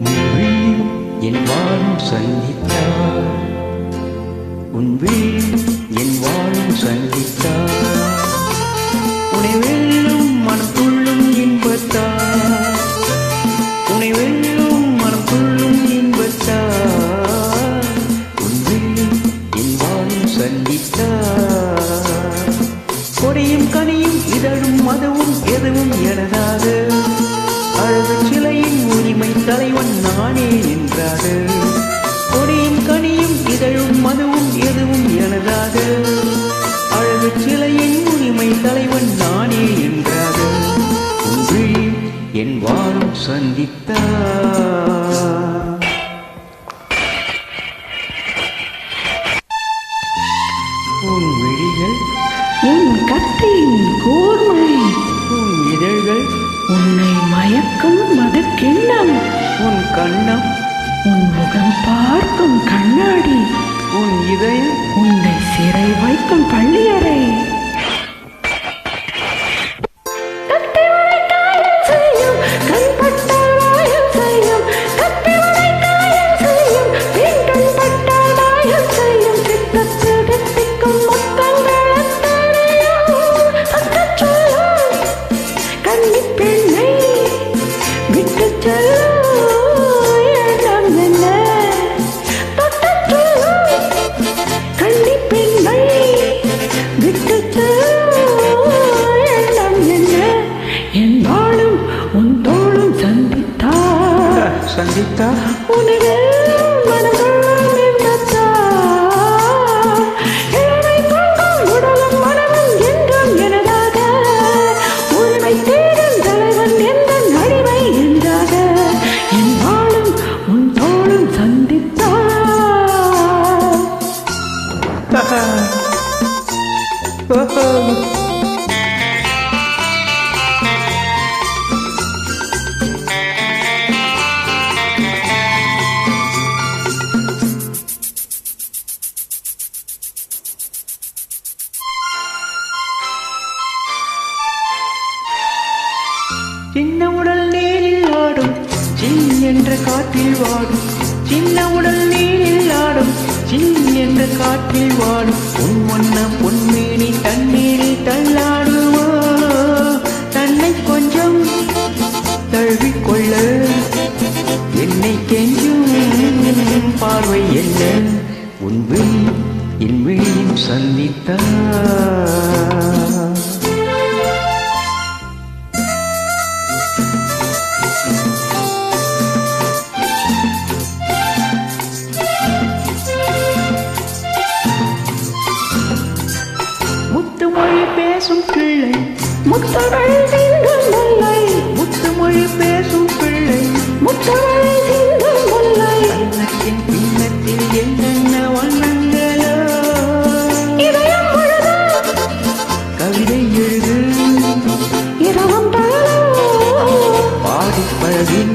மொழியும் என் வாழும் சந்தித்தார். உன் வீழும் என் வாழும் சந்தித்தார். உனை வெல்லும் மனம் இன்பத்தார். உனை வெல்லும் மனம் இன்பத்தார். உன் என் வாழும் சந்தித்தார். கொடியும் கனியும் இதழும் மதுவும் எதுவும் எனதாது. அழகு சிலையின் உரிமை தலைவன் நானே என்றாது கொடியும் கனியும் இதழும் மதுவும் எதுவும் எனதாது. அழகு சிலையின் உரிமை தலைவன் நானே என்றாது உன் என் வாரம் சந்தித்தார். உன் விழிகள் உன் கத்தியின் கூர்மை. உன் இதழ்கள். உன்னை மயக்கும் மதுக்கிண்ணம் உன் கண்ணம். உன் முகம் பார்க்கும் கண்ணாடி. உன் இதயம். உன்னை சிறை வைக்கும் பள்ளியறை. சந்தித்தா? உனது மனங்களும் இன்பத்தார். சின்ன உடல் நீரில் ஆடும் சின் என்ற காற்றில் வாடும். சின்ன உடல் நீரில் ஆடும் சின் என்ற காற்றில் வாடும். உன் வண்ண பொன்மேனி தண்ணீரில் தள்ளாடுவோ தன்னை கொஞ்சம் தழுவிக்கொள்ள. என்னை கெஞ்சும் பார்வை என்ன? உன் விழி என் விழியும் சந்தித்தார் முத்தமிழ் சிங்கம் முல்லை முத்து மொழி பேசும் பிள்ளை. முத்தமிழ் சிங்கம் முல்லை அன்னத்தின் பின்னத்தில் என்னென்ன வண்ணங்களோ. கவிதை எழுது. இரவம் பாடி பழகின்